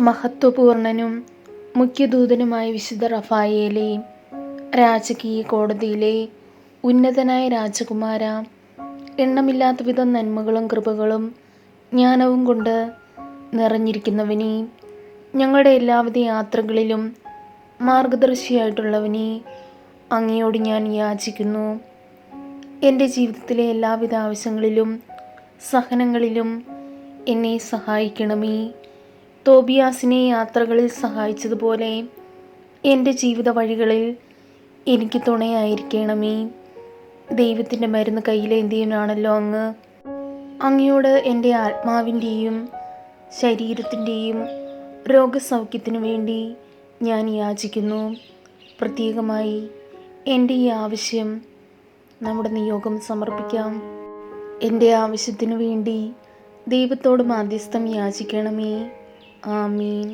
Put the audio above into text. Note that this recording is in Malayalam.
മഹത്വപൂർണനും മുഖ്യദൂതനുമായ വിശുദ്ധ റഫായേലെ രാജകീയ കോടതിയിലെ ഉന്നതനായ രാജകുമാര എണ്ണമില്ലാത്ത വിധം നന്മകളും കൃപകളും ജ്ഞാനവും കൊണ്ട് നിറഞ്ഞിരിക്കുന്നവനെ ഞങ്ങളുടെ എല്ലാവിധ യാത്രകളിലും മാർഗദർശിയായിട്ടുള്ളവനെ അങ്ങയോട് ഞാൻ യാചിക്കുന്നു. എന്റെ ജീവിതത്തിലെ എല്ലാവിധ ആവശ്യങ്ങളിലും സഹനങ്ങളിലും എന്നെ സഹായിക്കണമേ. തോബിയാസിനെ യാത്രകളിൽ സഹായിച്ചതുപോലെ എന്റെ ജീവിത വഴികളിൽ എനിക്ക് തുണയായിരിക്കണമേ. ദൈവത്തിന്റെ മരുന്ന് കയ്യിലേന്തിയനാണല്ലോ അങ്ങ്. അങ്ങയോട് എന്റെ ആത്മാവിന്റെയും ശരീരത്തിന്റെയും രോഗസൗഖ്യത്തിനു വേണ്ടി ഞാൻ യാചിക്കുന്നു. പ്രത്യേകമായി എന്റെ ഈ ആവശ്യം നമ്മുടെ നിയോഗം സമർപ്പിക്കാം. എന്റെ ആവശ്യത്തിനു വേണ്ടി ദൈവത്തോട് മാധ്യസ്ഥം യാചിക്കണമേ. ആമീൻ